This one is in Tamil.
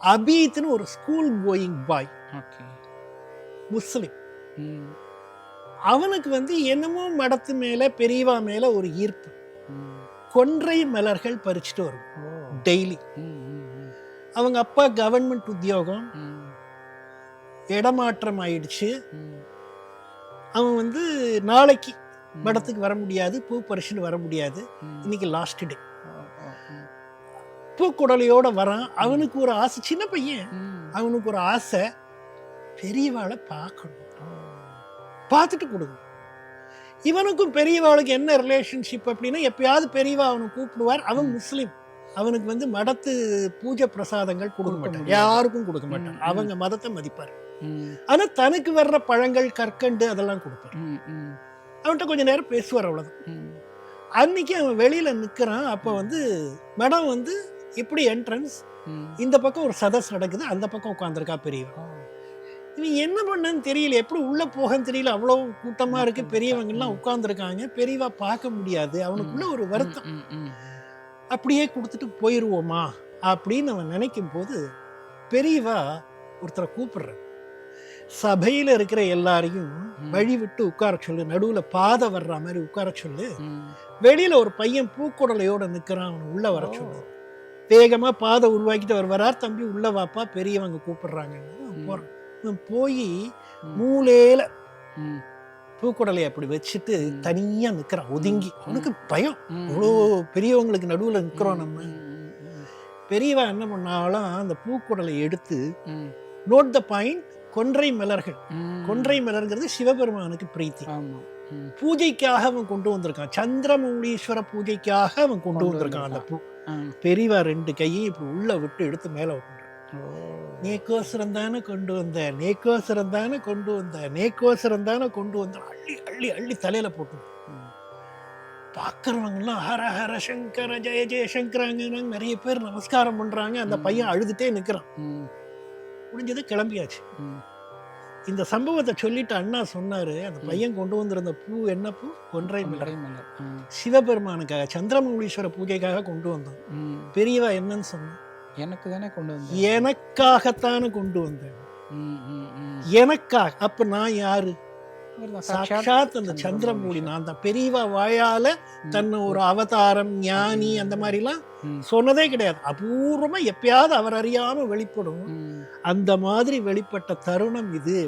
அபீத்னு ஒரு school going boy okay. Muslim. அவனுக்கு வந்து என்னமோ மடத்து மேல பெரியவா மேல ஒரு ஈர்ப்பு. கொன்றை மலர்கள் பறிச்சுட்டு வரும். டெய்லி அவங்க அப்பா கவர்மெண்ட் உத்தியோகம். இடமாற்றம் ஆயிடுச்சு. அவன் வந்து நாளைக்கு மடத்துக்கு வர முடியாது பூ பறிச்சுன்னு வர முடியாது. இன்னைக்கு லாஸ்ட் டே பூக்குடலையோட வரான். அவனுக்கு ஒரு ஆசை சின்ன பையன். அவனுக்கு ஒரு ஆசை பெரியவாளை பார்க்கணும். பார்த்துட்டு கொடுங்க. இவனுக்கும் பெரியவாளுக்கு என்ன ரிலேஷன்ஷிப் அப்படின்னா எப்பயாவது பெரியவா அவனை கூப்பிடுவார். அவன் முஸ்லீம். அவனுக்கு வந்து மடத்து பூஜை பிரசாதங்கள் கொடுக்க மாட்டான். யாருக்கும் கொடுக்க மாட்டான். அவங்க மதத்தை மதிப்பார். ஆனா தனக்கு வர்ற பழங்கள் கற்கண்டு அதெல்லாம் கொடுப்பார். அவன்கிட்ட கொஞ்ச நேரம் பேசுவார் அவ்வளவுதான். அன்னைக்கு அவன் வெளியில நிக்கிறான். அப்ப வந்து மடம் வந்து இப்படி என்ட்ரன்ஸ் இந்த பக்கம் ஒரு சதஸ் நடக்குது அந்த பக்கம் உட்காந்துருக்கா பெரியவன் இவன் என்ன பண்ணன்னு தெரியல எப்படி உள்ள போகன்னு தெரியல அவ்வளவு கூட்டமா இருக்கு பெரியவங்க எல்லாம் உட்கார்ந்துருக்காங்க பெரியவா பார்க்க முடியாது அவனுக்குள்ள ஒரு வருத்தம். அப்படியே கொடுத்துட்டு போயிருவோமா? அப்படின்னு அவன் நினைக்கும் போது பெரியவா ஒருத்தரை கூப்பிடுற சபையில இருக்கிற எல்லாரையும். வழி விட்டு உட்கார சொல்லு நடுவுல பாதை வர்ற மாதிரி உட்கார சொல்லு. வெளியில ஒரு பையன் பூக்குடலையோட நிக்கிறான் அவனை உள்ள வர. சொல்லு. வேகமா பாதை உருவாக்கிட்டு அவர் வரார். தம்பி உள்ள வாப்பா பெரியவங்க. போறான். அவன் போய். மூலையில பூக்குடலை அப்படி வச்சுட்டு ம். தனியா நிக்கிறான் ஒதுங்கி. அவனுக்கு பயம். ம். இவ்வளோ பெரியவங்களுக்கு நடுவுல நிக்கிறோம் நம்ம. ம். ம். பெரியவா என்ன பண்ணாலும் அந்த பூக்குடலை எடுத்து நோட் த பாயிண்ட் கொன்றை மலர்கள். கொன்றை மலர்ங்கிறது சிவபெருமானுக்கு பிரீத்தி. பூஜைக்காக அவன் கொண்டு வந்திருக்கான். சந்திரமௌலீஸ்வர பூஜைக்காக அவன் கொண்டு வந்திருக்கான் அந்த பூ. பெரியவா ரெண்டு கையும் இப்படி உள்ள விட்டு எடுத்து மேல நேக்கோசரம் தானே கொண்டு வந்த நேக்கோசரம் தானே கொண்டு வந்த நேக்கோசரம் தானே கொண்டு வந்த. அள்ளி அள்ளி அள்ளி தலையில போட்டு ம். பார்க்கறவங்க எல்லாம் ஹர ஹர சங்கர ஜெய ஜெய சங்கராங்க நிறைய பேர் நமஸ்காரம் பண்றாங்க. அந்த. பையன் அழுதுட்டே நிக்கிறான். ம். முடிஞ்சது கிளம்பியாச்சு. இந்த சம்பவத்தை சொல்லிட்டு அண்ணா சொன்னாரு. அந்த. பையன் கொண்டு வந்திருந்த பூ என்ன பூ? கொன்றை மலர். கொன்றை மலர். சிவபெருமானுக்காக சந்திரமௌலீஸ்வர பூஜைக்காக கொண்டு வந்தோம் பெரியவா என்னன்னு சொன்ன எனக்கு தானே கொண்டு வந்தேன். எனக்காகத்தானே கொண்டு வந்தேன். எனக்காக. அப்ப நான் யாரு? சாட்சாத் அந்த சந்திரமூலி. நான் தான். பெரியவா வாயால. தன்னை ஒரு அவதாரம் ஞானி அந்த மாதிரிலாம் ம். சொன்னதே கிடையாது. அபூர்வமா எப்பயாவது அவர் அறியாம வெளிப்படும். அந்த மாதிரி வெளிப்பட்ட தருணம் இது.